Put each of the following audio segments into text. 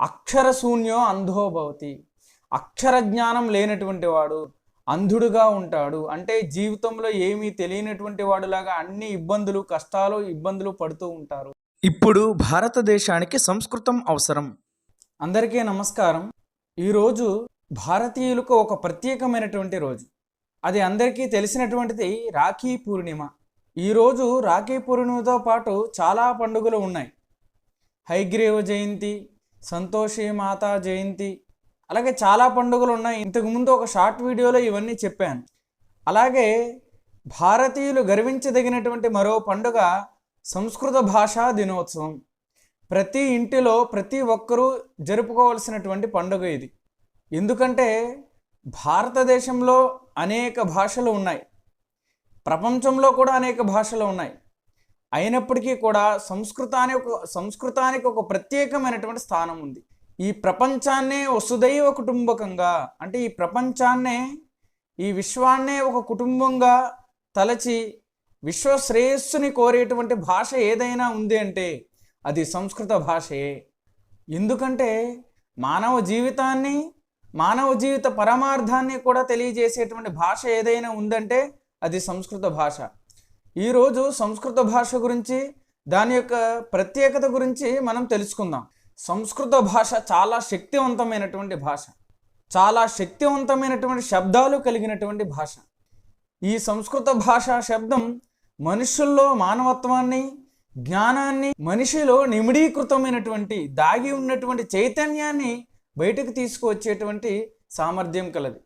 అక్షర శూన్యో అంధో భవతి. అక్షర జ్ఞానం లేనటువంటి వాడు అంధుడుగా ఉంటాడు. అంటే జీవితంలో ఏమీ తెలియనటువంటి వాడులాగా అన్ని ఇబ్బందులు కష్టాలు ఇబ్బందులు పడుతూ ఉంటారు. ఇప్పుడు భారతదేశానికి సంస్కృతం అవసరం. అందరికీ నమస్కారం. ఈరోజు భారతీయులకు ఒక ప్రత్యేకమైనటువంటి రోజు. అది అందరికీ తెలిసినటువంటిది రాఖీ పూర్ణిమ. ఈరోజు రాఖీ పూర్ణిమతో పాటు చాలా పండుగలు ఉన్నాయి. హైగ్రీవ జయంతి సంతోషి మాత జయంతి. అలాగే చాలా పండుగలు ఉన్నాయి ఇంతకుముందు ఒక షార్ట్ వీడియోలో ఇవన్నీ చెప్పాను. అలాగే భారతీయులు గర్వించదగినటువంటి మరో పండుగ సంస్కృత భాషా దినోత్సవం. ప్రతి ఇంటిలో ప్రతి ఒక్కరూ జరుపుకోవాల్సినటువంటి పండుగ ఇది. ఎందుకంటే భారతదేశంలో అనేక భాషలు ఉన్నాయి. ప్రపంచంలో కూడా అనేక భాషలు ఉన్నాయి. అయినప్పటికీ కూడా సంస్కృతానికి ఒక సంస్కృతానికి ఒక ప్రత్యేకమైనటువంటి స్థానం ఉంది. ఈ ప్రపంచాన్నే వసుదైవ కుటుంబకంగా అంటే ఈ ప్రపంచాన్నే ఈ విశ్వాన్నే ఒక కుటుంబంగా తలచి విశ్వ శ్రేయస్సుని కోరేటువంటి భాష ఏదైనా ఉంది అంటే అది సంస్కృత భాషయే. ఎందుకంటే మానవ జీవితాన్ని మానవ జీవిత పరమార్థాన్ని కూడా తెలియజేసేటువంటి భాష ఏదైనా ఉందంటే అది సంస్కృత భాష. ఈరోజు సంస్కృత భాష గురించి దాని యొక్క ప్రత్యేకత గురించి మనం తెలుసుకుందాం. సంస్కృత భాష చాలా శక్తివంతమైనటువంటి భాష. చాలా శక్తివంతమైనటువంటి శబ్దాలు కలిగినటువంటి భాష. ఈ సంస్కృత భాషా శబ్దం మనుషుల్లో మానవత్వాన్ని జ్ఞానాన్ని మనిషిలో నిమిడీకృతమైనటువంటి దాగి ఉన్నటువంటి చైతన్యాన్ని బయటకు తీసుకువచ్చేటువంటి సామర్థ్యం కలది.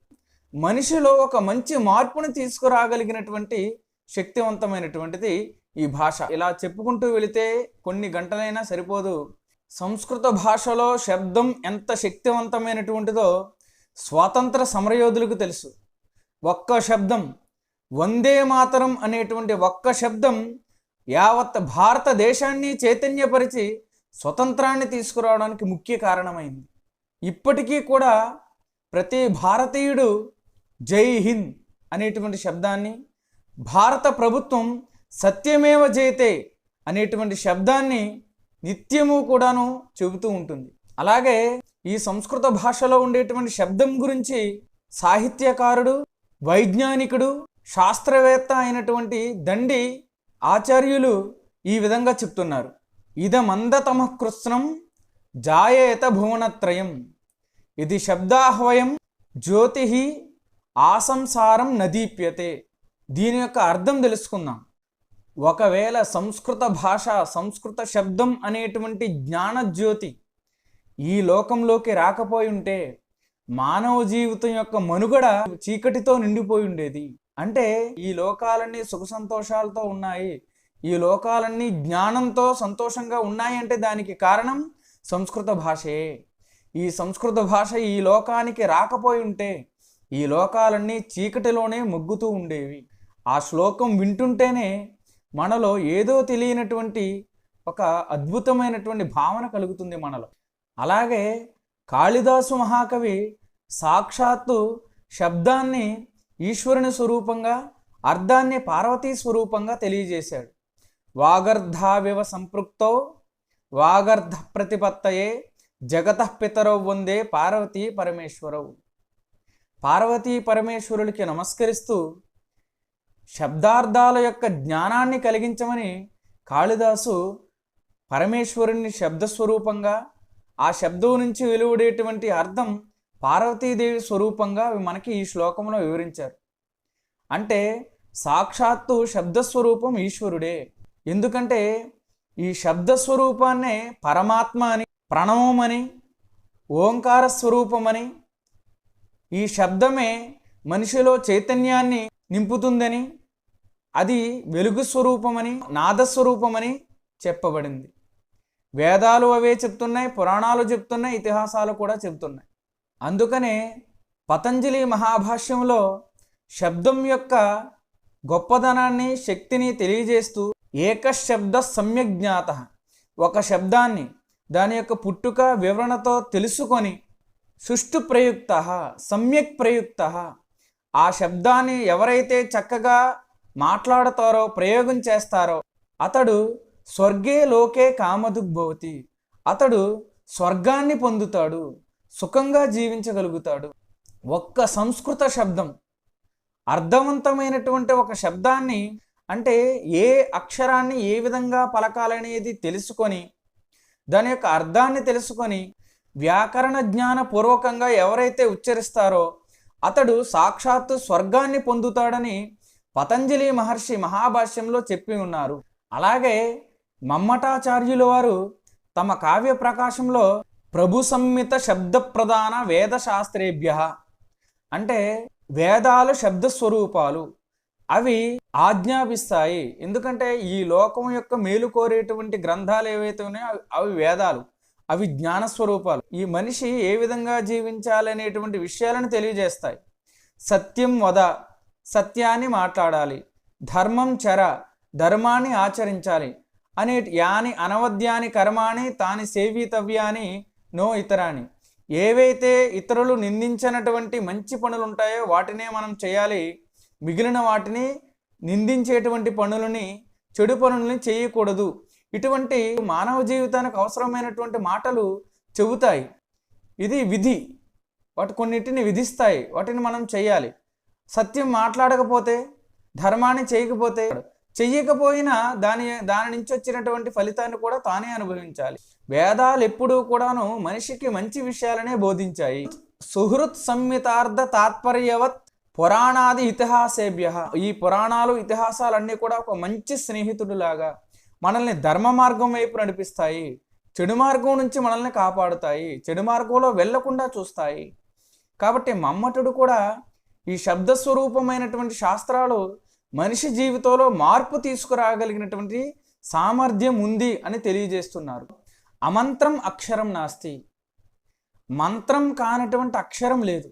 మనిషిలో ఒక మంచి మార్పును తీసుకురాగలిగినటువంటి శక్తివంతమైనటువంటిది ఈ భాష. ఇలా చెప్పుకుంటూ వెళితే కొన్ని గంటలైనా సరిపోదు. సంస్కృత భాషలో శబ్దం ఎంత శక్తివంతమైనటువంటిదో స్వాతంత్ర సమరయోధులకు తెలుసు. ఒక్క శబ్దం వందే మాతరం అనేటువంటి ఒక్క శబ్దం యావత్ భారతదేశాన్ని చైతన్యపరిచి స్వతంత్రాన్ని తీసుకురావడానికి ముఖ్య కారణమైంది. ఇప్పటికీ కూడా ప్రతి భారతీయుడు జై హింద్ అనేటువంటి శబ్దాన్ని భారత ప్రభుత్వం సత్యమేవ జయతే అనేటువంటి శబ్దాన్ని నిత్యము కూడాను చెబుతూ ఉంటుంది. అలాగే ఈ సంస్కృత భాషలో ఉండేటువంటి శబ్దం గురించి సాహిత్యకారుడు వైజ్ఞానికుడు శాస్త్రవేత్త అయినటువంటి దండి ఆచార్యులు ఈ విధంగా చెప్తున్నారు. ఇదమందతమ కృత్స్నం జాయేత భువనత్రయం. ఇది శబ్దాహ్వయం జ్యోతి ఆసంసారం నదీప్యతే. దీని యొక్క అర్థం తెలుసుకుందాం. ఒకవేళ సంస్కృత భాష సంస్కృత శబ్దం అనేటువంటి జ్ఞానజ్యోతి ఈ లోకంలోకి రాకపోయి ఉంటే మానవ జీవితం యొక్క మనుగడ చీకటితో నిండిపోయి ఉండేది. అంటే ఈ లోకాలన్నీ సుఖ సంతోషాలతో ఉన్నాయి. ఈ లోకాలన్నీ జ్ఞానంతో సంతోషంగా ఉన్నాయి అంటే దానికి కారణం సంస్కృత భాషే. ఈ సంస్కృత భాష ఈ లోకానికి రాకపోయి ఉంటే ఈ లోకాలన్నీ చీకటిలోనే మొగ్గుతూ ఉండేవి. ఆ శ్లోకం వింటుంటేనే మనలో ఏదో తెలియనటువంటి ఒక అద్భుతమైనటువంటి భావన కలుగుతుంది మనలో. అలాగే కాళిదాసు మహాకవి సాక్షాత్తు శబ్దాన్ని ఈశ్వరుని స్వరూపంగా అర్థాన్ని పార్వతీ స్వరూపంగా తెలియజేశాడు. వాగర్ధావివ సంపృక్తో వాగర్ధ ప్రతిపత్తయే జగత పితరవు వందే పార్వతీ పరమేశ్వరవు పార్వతీ పరమేశ్వరులకి నమస్కరిస్తూ శబ్దార్థాల యొక్క జ్ఞానాన్ని కలిగించమని కాళిదాసు పరమేశ్వరుణ్ణి శబ్దస్వరూపంగా ఆ శబ్దం నుంచి వెలువడేటువంటి అర్థం పార్వతీదేవి స్వరూపంగా మనకి ఈ శ్లోకంలో వివరించారు. అంటే సాక్షాత్తు శబ్దస్వరూపం ఈశ్వరుడే. ఎందుకంటే ఈ శబ్దస్వరూపాన్నే పరమాత్మ అని ప్రణవం అని ఓంకార స్వరూపమని ఈ శబ్దమే మనిషిలో చైతన్యాన్ని నింపుతుందని అది వెలుగు స్వరూపమని నాదస్వరూపమని చెప్పబడింది. వేదాలు అవే చెప్తున్నాయి పురాణాలు చెప్తున్నాయి ఇతిహాసాలు కూడా చెప్తున్నాయి. అందుకనే పతంజలి మహాభాష్యంలో శబ్దం యొక్క గొప్పదనాన్ని శక్తిని తెలియజేస్తూ ఏకశబ్ద సమ్యజ్ఞాత ఒక శబ్దాన్ని దాని యొక్క పుట్టుక వివరణతో తెలుసుకొని సుష్టు ప్రయుక్త సమ్యక్ ప్రయుక్త ఆ శబ్దాన్ని ఎవరైతే చక్కగా మాట్లాడతారో ప్రయోగం చేస్తారో అతడు స్వర్గే లోకే కామదుగ్భవతి. అతడు స్వర్గాన్ని పొందుతాడు సుఖంగా జీవించగలుగుతాడు. ఒక్క సంస్కృత శబ్దం అర్థవంతమైనటువంటి ఒక శబ్దాన్ని అంటే ఏ అక్షరాన్ని ఏ విధంగా పలకాలనేది తెలుసుకొని దాని యొక్క అర్థాన్ని తెలుసుకొని వ్యాకరణ జ్ఞాన పూర్వకంగా ఎవరైతే ఉచ్చరిస్తారో అతడు సాక్షాత్తు స్వర్గాన్ని పొందుతాడని పతంజలి మహర్షి మహాభాష్యంలో చెప్పి ఉన్నారు. అలాగే మమ్మటాచార్యుల వారు తమ కావ్య ప్రకాశంలో ప్రభు సంహిత శబ్ద ప్రధాన వేద శాస్త్రేభ్య అంటే వేదాలు శబ్ద స్వరూపాలు. అవి ఆజ్ఞాపిస్తాయి. ఎందుకంటే ఈ లోకం యొక్క మేలు కోరేటువంటి గ్రంథాలు ఏవైతే ఉన్నాయో అవి- అవి వేదాలు. అవి జ్ఞాన స్వరూపాలు. ఈ మనిషి ఏ విధంగా జీవించాలనేటువంటి విషయాలను తెలియజేస్తాయి. సత్యం వద సత్యాన్ని మాట్లాడాలి. ధర్మం చర ధర్మాన్ని ఆచరించాలి. అనే యాని అనవద్యాని కర్మాణి తాని సేవితవ్యాని నో ఇతరాని ఏవైతే ఇతరులు నిందించినటువంటి మంచి పనులు ఉంటాయో వాటినే మనం చేయాలి. మిగిలిన వాటిని నిందించేటువంటి పనులని చెడు పనులని చేయకూడదు. ఇటువంటి మానవ జీవితానికి అవసరమైనటువంటి మాటలు చెబుతాయి. ఇది విధి. వాటి కొన్నిటిని విధిస్తాయి. వాటిని మనం చేయాలి. సత్యం మాట్లాడకపోతే ధర్మాన్ని చేయకపోతే చెయ్యకపోయినా దాని దాని నుంచి వచ్చినటువంటి ఫలితాన్ని కూడా తానే అనుభవించాలి. వేదాలు ఎప్పుడూ కూడాను మనిషికి మంచి విషయాలనే బోధించాయి. సుహృత్ సంహితార్థ తాత్పర్యవత్ పురాణాది ఇతిహాసేభ్య. ఈ పురాణాలు ఇతిహాసాలన్నీ కూడా ఒక మంచి స్నేహితుడిలాగా మనల్ని ధర్మ మార్గం వైపు నడిపిస్తాయి. చెడు మార్గం నుంచి మనల్ని కాపాడుతాయి. చెడు మార్గంలో వెళ్ళకుండా చూస్తాయి. కాబట్టి మమ్మటుడు కూడా ఈ శబ్ద స్వరూపమైనటువంటి శాస్త్రాలు మనిషి జీవితంలో మార్పు తీసుకురాగలిగినటువంటి సామర్థ్యం ఉంది అని తెలియజేస్తున్నారు. అమంత్రం అక్షరం నాస్తి. మంత్రం కానటువంటి అక్షరం లేదు.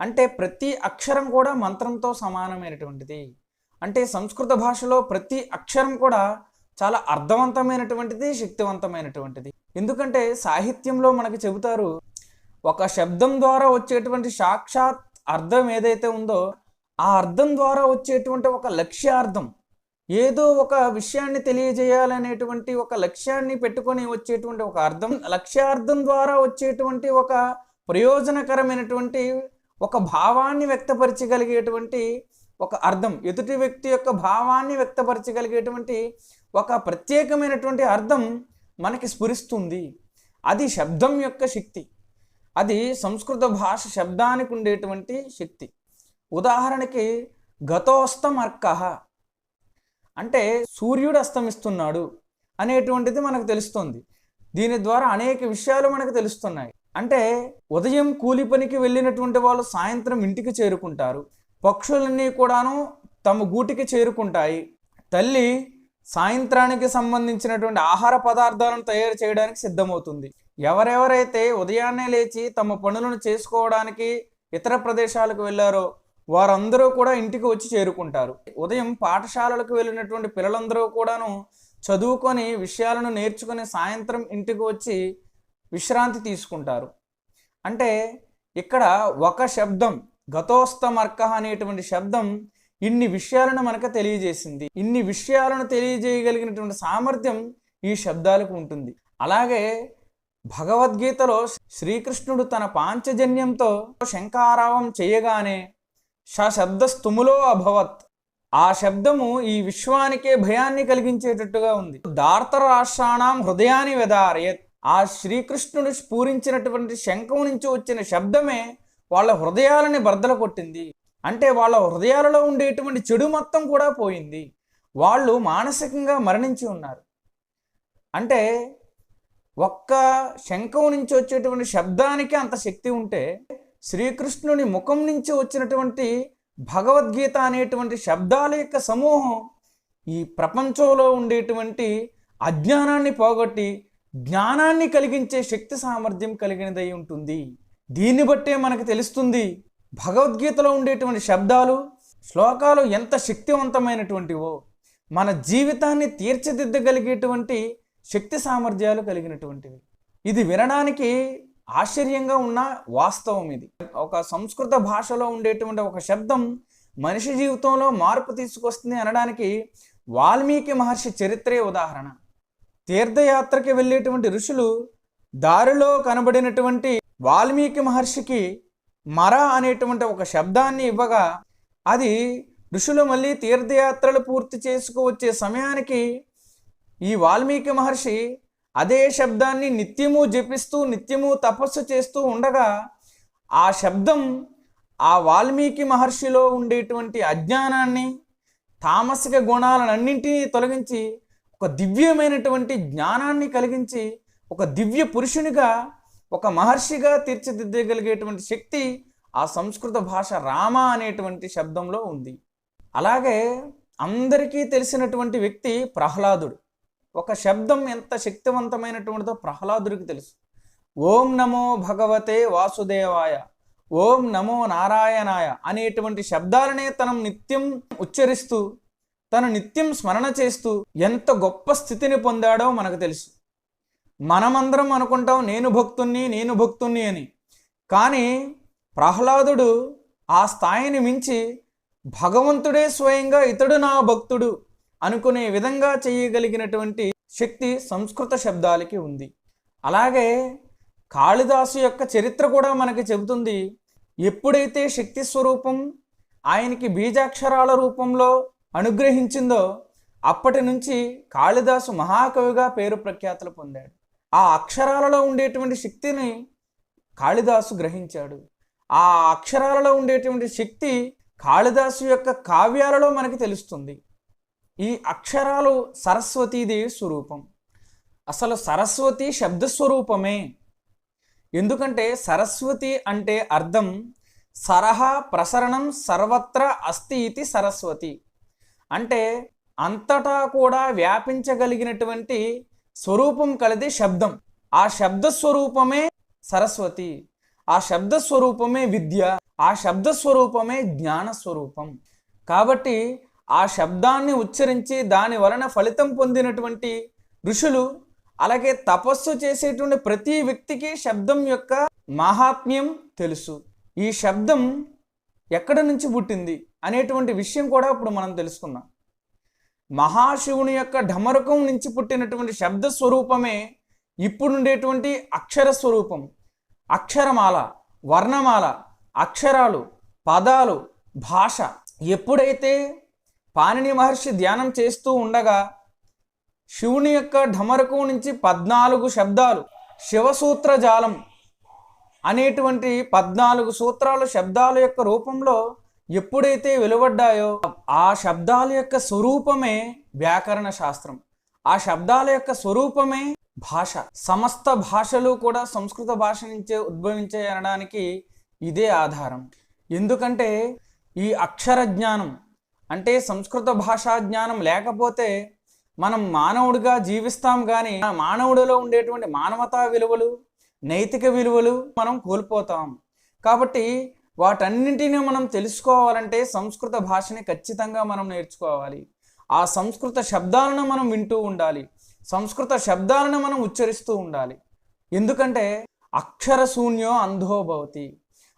అంటే ప్రతి అక్షరం కూడా మంత్రంతో సమానమైనటువంటిది. అంటే సంస్కృత భాషలో ప్రతి అక్షరం కూడా చాలా అర్థవంతమైనటువంటిది శక్తివంతమైనటువంటిది. ఎందుకంటే సాహిత్యంలో మనకి చెబుతారు ఒక శబ్దం ద్వారా వచ్చేటువంటి సాక్షాత్ అర్థం ఏదైతే ఉందో ఆ అర్థం ద్వారా వచ్చేటువంటి ఒక లక్ష్యార్థం ఏదో ఒక విషయాన్ని తెలియజేయాలనేటువంటి ఒక లక్ష్యాన్ని పెట్టుకొని వచ్చేటువంటి ఒక అర్థం లక్ష్యార్థం ద్వారా వచ్చేటువంటి ఒక ప్రయోజనకరమైనటువంటి ఒక భావాన్ని వ్యక్తపరచగలిగేటువంటి ఒక అర్థం ఎదుటి వ్యక్తి యొక్క భావాన్ని వ్యక్తపరచగలిగేటువంటి ఒక ప్రత్యేకమైనటువంటి అర్థం మనకి స్ఫురిస్తుంది. అది శబ్దం యొక్క శక్తి. అది సంస్కృత భాష శబ్దానికి ఉండేటువంటి శక్తి. ఉదాహరణకి గతోస్తమర్క. అంటే సూర్యుడు అస్తమిస్తున్నాడు అనేటువంటిది మనకు తెలుస్తుంది. దీని ద్వారా అనేక విషయాలు మనకు తెలుస్తున్నాయి. అంటే ఉదయం కూలి పనికి వెళ్ళినటువంటి వాళ్ళు సాయంత్రం ఇంటికి చేరుకుంటారు. పక్షులన్నీ కూడాను తమ గూటికి చేరుకుంటాయి. తల్లి సాయంత్రానికి సంబంధించినటువంటి ఆహార పదార్థాలను తయారు చేయడానికి సిద్ధమవుతుంది. ఎవరెవరైతే ఉదయాన్నే లేచి తమ పనులను చేసుకోవడానికి ఇతర ప్రదేశాలకు వెళ్ళారో వారందరూ కూడా ఇంటికి వచ్చి చేరుకుంటారు. ఉదయం పాఠశాలలకు వెళ్ళినటువంటి పిల్లలందరూ కూడాను చదువుకొని విషయాలను నేర్చుకుని సాయంత్రం ఇంటికి వచ్చి విశ్రాంతి తీసుకుంటారు. అంటే ఇక్కడ ఒక శబ్దం గతోస్తమర్క అనేటువంటి శబ్దం ఇన్ని విషయాలను మనకు తెలియజేసింది. ఇన్ని విషయాలను తెలియజేయగలిగినటువంటి సామర్థ్యం ఈ శబ్దాలకు ఉంటుంది. అలాగే భగవద్గీతలో శ్రీకృష్ణుడు తన పాంచజన్యంతో శంకారావం చేయగానే శబ్ద స్థుములో అభవత్. ఆ శబ్దము ఈ విశ్వానికే భయాన్ని కలిగించేటట్టుగా ఉంది. దార్త రాష్ట్రాణం హృదయాన్ని వెదారయత్ ఆ శ్రీకృష్ణుడు స్ఫూరించినటువంటి శంఖం నుంచి వచ్చిన శబ్దమే వాళ్ళ హృదయాలని బర్దల కొట్టింది. అంటే వాళ్ళ హృదయాలలో ఉండేటువంటి చెడు మొత్తం కూడా పోయింది. వాళ్ళు మానసికంగా మరణించి ఉన్నారు. అంటే ఒక్క శంఖం నుంచి వచ్చేటువంటి శబ్దానికి అంత శక్తి ఉంటే శ్రీకృష్ణుని ముఖం నుంచి వచ్చినటువంటి భగవద్గీత అనేటువంటి శబ్దాల యొక్క సమూహం ఈ ప్రపంచంలో ఉండేటువంటి అజ్ఞానాన్ని పోగొట్టి జ్ఞానాన్ని కలిగించే శక్తి సామర్థ్యం కలిగినదై ఉంటుంది. దీన్ని బట్టే మనకు తెలుస్తుంది భగవద్గీతలో ఉండేటువంటి శబ్దాలు శ్లోకాలు ఎంత శక్తివంతమైనటువంటివో. మన జీవితాన్ని తీర్చిదిద్దగలిగేటువంటి శక్తి సామర్థ్యాలు కలిగినటువంటివి. ఇది వినడానికి ఆశ్చర్యంగా ఉన్న వాస్తవం ఇది. ఒక సంస్కృత భాషలో ఉండేటువంటి ఒక శబ్దం మనిషి జీవితంలో మార్పు తీసుకొస్తుంది అనడానికి వాల్మీకి మహర్షి చరిత్రే ఉదాహరణ. తీర్థయాత్రకి వెళ్ళేటువంటి ఋషులు దారిలో కనబడినటువంటి వాల్మీకి మహర్షికి మర అనేటువంటి ఒక శబ్దాన్ని ఇవ్వగా అది ఋషులు మళ్ళీ తీర్థయాత్రలు పూర్తి చేసుకువచ్చే సమయానికి ఈ వాల్మీకి మహర్షి అదే శబ్దాన్ని నిత్యము జపిస్తూ నిత్యము తపస్సు చేస్తూ ఉండగా ఆ శబ్దం ఆ వాల్మీకి మహర్షిలో ఉండేటువంటి అజ్ఞానాన్ని తామసిక గుణాలన్నింటినీ తొలగించి ఒక దివ్యమైనటువంటి జ్ఞానాన్ని కలిగించి ఒక దివ్య పురుషునిగా ఒక మహర్షిగా తీర్చిదిద్దగలిగేటువంటి శక్తి ఆ సంస్కృత భాష రామ అనేటువంటి శబ్దంలో ఉంది. అలాగే అందరికీ తెలిసినటువంటి వ్యక్తి ప్రహ్లాదుడు. ఒక శబ్దం ఎంత శక్తివంతమైనటువంటిదో ప్రహ్లాదుడికి తెలుసు. ఓం నమో భగవతే వాసుదేవాయ ఓం నమో నారాయణాయ అనేటువంటి శబ్దాలనే తనం నిత్యం ఉచ్చరిస్తూ తను నిత్యం స్మరణ చేస్తూ ఎంత గొప్ప స్థితిని పొందాడో మనకు తెలుసు. మనమందరం అనుకుంటాం నేను భక్తుణ్ణి నేను భక్తుణ్ణి అని. కానీ ప్రహ్లాదుడు ఆ స్థాయిని మించి భగవంతుడే స్వయంగా ఇతడు నా భక్తుడు అనుకునే విధంగా చేయగలిగినటువంటి శక్తి సంస్కృత శబ్దాలకి ఉంది. అలాగే కాళిదాసు యొక్క చరిత్ర కూడా మనకి చెబుతుంది. ఎప్పుడైతే శక్తి స్వరూపం ఆయనకి బీజాక్షరాల రూపంలో అనుగ్రహించిందో అప్పటి నుంచి కాళిదాసు మహాకవిగా పేరు ప్రఖ్యాతులు పొందాడు. ఆ అక్షరాలలో ఉండేటువంటి శక్తిని కాళిదాసు గ్రహించాడు. ఆ అక్షరాలలో ఉండేటువంటి శక్తి కాళిదాసు యొక్క కావ్యాలలో మనకి తెలుస్తుంది. ఈ అక్షరాలు సరస్వతీదేవి స్వరూపం. అసలు సరస్వతి శబ్దస్వరూపమే ఎందుకంటే సరస్వతి అంటే అర్థం సరహా ప్రసరణం సర్వత్ర అస్తి ఇది సరస్వతి. అంటే అంతటా కూడా వ్యాపించగలిగినటువంటి స్వరూపం కలిది శబ్దం. ఆ శబ్ద స్వరూపమే సరస్వతి. ఆ శబ్ద స్వరూపమే విద్య. ఆ శబ్ద స్వరూపమే జ్ఞాన స్వరూపం. కాబట్టి ఆ శబ్దాన్ని ఉచ్చరించి దాని వలన ఫలితం పొందినటువంటి ఋషులు అలాగే తపస్సు చేసేటువంటి ప్రతి వ్యక్తికి శబ్దం యొక్క మహాత్మ్యం తెలుసు. ఈ శబ్దం ఎక్కడి నుంచి పుట్టింది అనేటువంటి విషయం కూడా ఇప్పుడు మనం తెలుసుకున్నాం మహాశివుని యొక్క ఢమరకం నుంచి పుట్టినటువంటి శబ్ద స్వరూపమే ఇప్పుడు ఉండేటువంటి అక్షర స్వరూపం. అక్షరమాల వర్ణమాల అక్షరాలు పదాలు భాష ఎప్పుడైతే పాణిని మహర్షి ధ్యానం చేస్తూ ఉండగా శివుని యొక్క ఢమరకు నుంచి పద్నాలుగు శబ్దాలు శివసూత్ర జాలం అనేటువంటి పద్నాలుగు సూత్రాలు శబ్దాల యొక్క రూపంలో ఎప్పుడైతే వెలువడ్డాయో ఆ శబ్దాల యొక్క స్వరూపమే వ్యాకరణ శాస్త్రం. ఆ శబ్దాల యొక్క స్వరూపమే భాష. సమస్త భాషలు కూడా సంస్కృత భాష నుంచే ఉద్భవించాయి అనడానికి ఇదే ఆధారం. ఎందుకంటే ఈ అక్షర జ్ఞానం అంటే సంస్కృత భాషా జ్ఞానం లేకపోతే మనం మానవుడిగా జీవిస్తాం కానీ మానవుడిలో ఉండేటువంటి మానవతా విలువలు నైతిక విలువలు మనం కోల్పోతాం. కాబట్టి వాటన్నింటినీ మనం తెలుసుకోవాలంటే సంస్కృత భాషని ఖచ్చితంగా మనం నేర్చుకోవాలి. ఆ సంస్కృత శబ్దాలను మనం వింటూ ఉండాలి. సంస్కృత శబ్దాలను మనం ఉచ్చరిస్తూ ఉండాలి. ఎందుకంటే అక్షర శూన్యో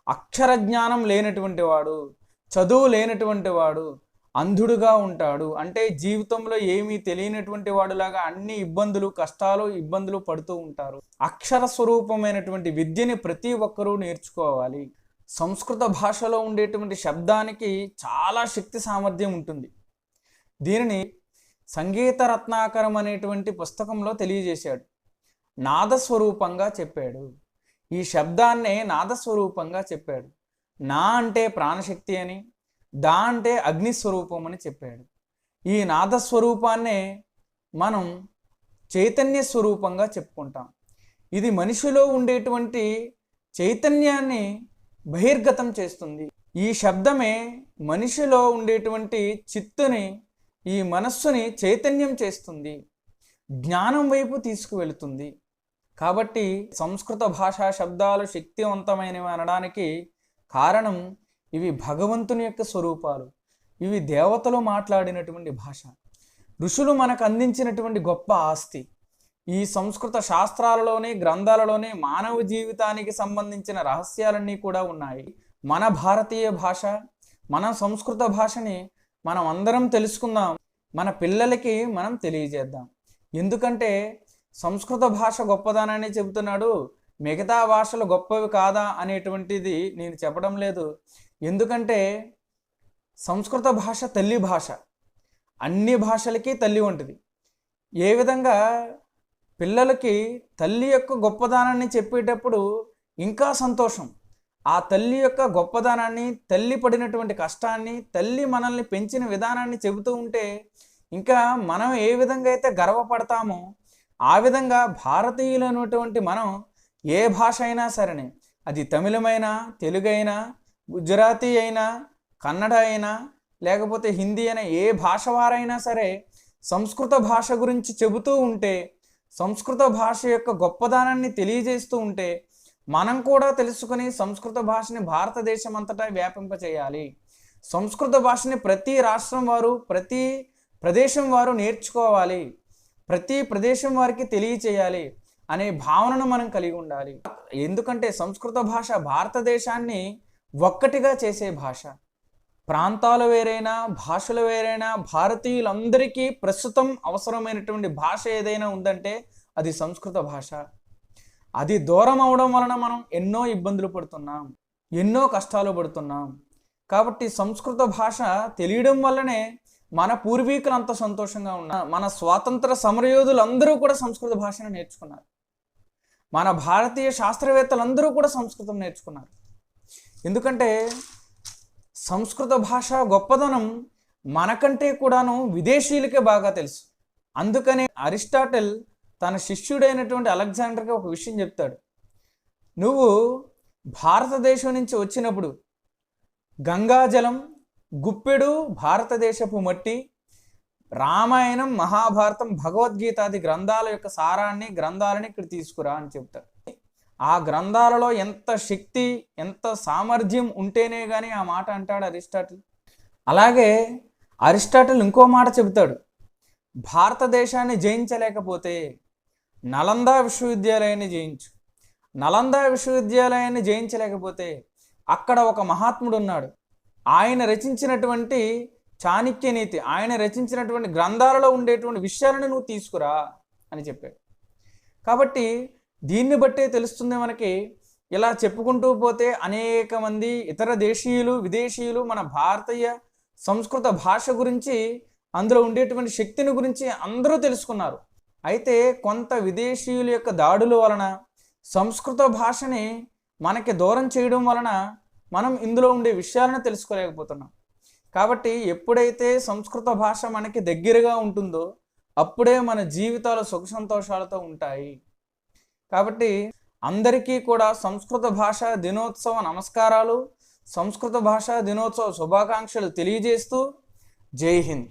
అక్షర జ్ఞానం లేనటువంటి వాడు చదువు లేనటువంటి వాడు అంధుడుగా ఉంటాడు. అంటే జీవితంలో ఏమీ తెలియనటువంటి వాడులాగా అన్ని ఇబ్బందులు కష్టాలు ఇబ్బందులు పడుతూ ఉంటారు. అక్షర స్వరూపమైనటువంటి విద్యని ప్రతి ఒక్కరూ నేర్చుకోవాలి. సంస్కృత భాషలో ఉండేటువంటి శబ్దానికి చాలా శక్తి సామర్థ్యం ఉంటుంది. దీనిని సంగీత రత్నాకరం అనేటువంటి పుస్తకంలో తెలియజేశాడు. నాదస్వరూపంగా చెప్పాడు. ఈ శబ్దాన్నే నాదస్వరూపంగా చెప్పాడు. నా అంటే ప్రాణశక్తి అని దా అంటే అగ్నిస్వరూపం అని చెప్పాడు. ఈ నాదస్వరూపాన్నే మనం చైతన్య స్వరూపంగా చెప్పుకుంటాం. ఇది మనిషిలో ఉండేటువంటి చైతన్యాన్ని బహిర్గతం చేస్తుంది. ఈ శబ్దమే మనిషిలో ఉండేటువంటి చిత్తుని ఈ మనస్సుని చైతన్యం చేస్తుంది. జ్ఞానం వైపు తీసుకువెళుతుంది. కాబట్టి సంస్కృత భాషా శబ్దాలు శక్తివంతమైనవి అనడానికి కారణం ఇవి భగవంతుని యొక్క స్వరూపాలు. ఇవి దేవతలు మాట్లాడినటువంటి భాష. ఋషులు మనకు అందించినటువంటి గొప్ప ఆస్తి. ఈ సంస్కృత శాస్త్రాలలోనే గ్రంథాలలోనే మానవ జీవితానికి సంబంధించిన రహస్యాలన్నీ కూడా ఉన్నాయి. మన భారతీయ భాష మన సంస్కృత భాషని మనం అందరం తెలుసుకుందాం. మన పిల్లలకి మనం తెలియజేద్దాం. ఎందుకంటే సంస్కృత భాష గొప్పదనాన్ని చెబుతున్నాడు మిగతా భాషలు గొప్పవి కాదా అనేటువంటిది నేను చెప్పడం లేదు. ఎందుకంటే సంస్కృత భాష తల్లి భాష. అన్ని భాషలకి తల్లి వంటిది ఏ విధంగా పిల్లలకి తల్లి యొక్క గొప్పదనాన్ని చెప్పేటప్పుడు ఇంకా సంతోషం. ఆ తల్లి యొక్క గొప్పదనాన్ని తల్లి పడినటువంటి కష్టాన్ని తల్లి మనల్ని పెంచిన విధానాన్ని చెబుతూ ఉంటే ఇంకా మనం ఏ విధంగా అయితే గర్వపడతామో ఆ విధంగా భారతీయులు అనేటువంటి మనం ఏ భాష అయినా సరేనే అది తమిళమైనా తెలుగైనా గుజరాతీ అయినా కన్నడ అయినా లేకపోతే హిందీ అయినా ఏ భాష వారైనా సరే సంస్కృత భాష గురించి చెబుతూ ఉంటే సంస్కృత భాష యొక్క గొప్పదనాన్ని తెలియజేస్తూ ఉంటే మనం కూడా తెలుసుకుని సంస్కృత భాషని భారతదేశం అంతటా వ్యాపింపచేయాలి సంస్కృత భాషని ప్రతి రాష్ట్రం వారు ప్రతి ప్రదేశం వారు నేర్చుకోవాలి. ప్రతి ప్రదేశం వారికి తెలియచేయాలి అనే భావనను మనం కలిగి ఉండాలి. ఎందుకంటే సంస్కృత భాష భారతదేశాన్ని ఒక్కటిగా చేసే భాష. ప్రాంతాలు వేరైనా భాషలు వేరైనా భారతీయులందరికీ ప్రస్తుతం అవసరమైనటువంటి భాష ఏదైనా ఉందంటే అది సంస్కృత భాష. అది దూరం అవడం వలన మనం ఎన్నో ఇబ్బందులు పడుతున్నాం ఎన్నో కష్టాలు పడుతున్నాం. కాబట్టి సంస్కృత భాష తెలియడం వల్లనే మన పూర్వీకులు అంత సంతోషంగా ఉన్నా మన స్వాతంత్ర సమరయోధులందరూ కూడా సంస్కృత భాషను నేర్చుకున్నారు. మన భారతీయ శాస్త్రవేత్తలందరూ కూడా సంస్కృతం నేర్చుకున్నారు. ఎందుకంటే సంస్కృత భాష గొప్పదనం మనకంటే కూడాను విదేశీయులకే బాగా తెలుసు. అందుకనే అరిస్టాటిల్ తన శిష్యుడైనటువంటి అలెగ్జాండర్కి ఒక విషయం చెప్తాడు. నువ్వు భారతదేశం నుంచి వచ్చినప్పుడు గంగాజలం గుప్పెడు భారతదేశపు మట్టి రామాయణం మహాభారతం భగవద్గీతాది గ్రంథాల యొక్క సారాన్ని గ్రంథాలని ఇక్కడ తీసుకురా అని చెప్తారు ఆ గ్రంథాలలో ఎంత శక్తి ఎంత సామర్థ్యం ఉంటేనే కానీ ఆ మాట అంటాడు అరిస్టాటిల్. అలాగే అరిస్టాటిల్ ఇంకో మాట చెబుతాడు. భారతదేశాన్ని జయించలేకపోతే నలందా విశ్వవిద్యాలయాన్ని జయించు. నలందా విశ్వవిద్యాలయాన్ని జయించలేకపోతే అక్కడ ఒక మహాత్ముడు ఉన్నాడు. ఆయన రచించినటువంటి చాణక్య నీతి ఆయన రచించినటువంటి గ్రంథాలలో ఉండేటువంటి విషయాలను నువ్వు తీసుకురా అని చెప్పాడు. కాబట్టి దీన్ని బట్టే తెలుస్తుంది మనకి. ఇలా చెప్పుకుంటూ పోతే అనేక మంది ఇతర దేశీయులు విదేశీయులు మన భారతీయ సంస్కృత భాష గురించి అందులో ఉండేటువంటి శక్తిని గురించి అందరూ తెలుసుకున్నారు. అయితే కొంత విదేశీయుల యొక్క దాడుల వలన సంస్కృత భాషని మనకి దూరం చేయడం వలన మనం ఇందులో ఉండే విషయాలను తెలుసుకోలేకపోతున్నాం. కాబట్టి ఎప్పుడైతే సంస్కృత భాష మనకి దగ్గరగా ఉంటుందో అప్పుడే మన జీవితాలు సుఖ సంతోషాలతో ఉంటాయి. కాబట్టి అందరికీ కూడా సంస్కృత భాష దినోత్సవ నమస్కారాలు సంస్కృత భాష దినోత్సవ శుభాకాంక్షలు తెలియజేస్తూ జై హింద్.